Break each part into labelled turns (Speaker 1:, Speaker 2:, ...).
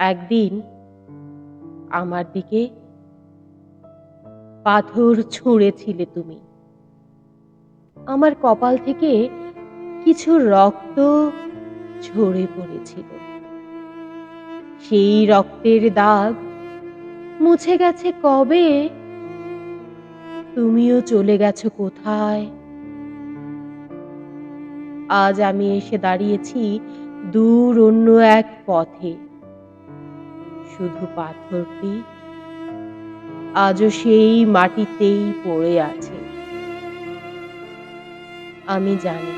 Speaker 1: একদিন আমার দিকে পাথর ছুঁড়েছিলে তুমি। আমার কপাল থেকে কিছু রক্ত ঝরে পড়েছিল। সেই রক্তের দাগ মুছে গেছে কবে? তুমিও চলে গেছো কোথায়? আজ আমি এসে দাঁড়িয়েছি দূর অন্য এক পথে। শুধু পাথরটি আজও সেই মাটিতেই পড়ে আছে। আমি জানি।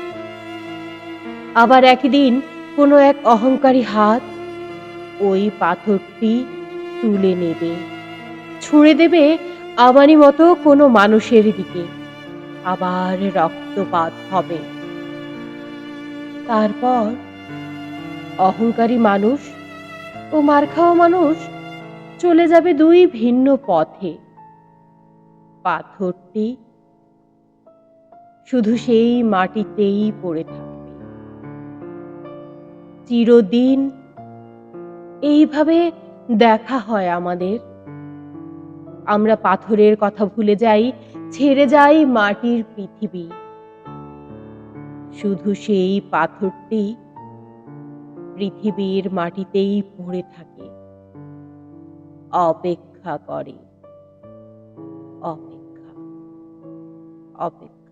Speaker 1: আবার একদিন কোনো এক অহংকারী হাত ওই পাথরটি তুলে নেবে, ছুঁড়ে দেবে আমারই মতো কোনো মানুষের দিকে। আবার রক্তপাত হবে। তারপর অহংকারী মানুষ ও মার খাওয়া মানুষ চলে যাবে দুই ভিন্ন পথে। পাথরটি শুধু সেই মাটিতেই পড়ে থাকবে। চিরদিন এইভাবে দেখা হয় আমাদের। আমরা পাথরের কথা ভুলে যাই, ছেড়ে যাই মাটির পৃথিবী। শুধু সেই পাথরটি পৃথিবীর মাটিতেই পড়ে থাকে। অপেক্ষা করে। অপেক্ষা। অপেক্ষা।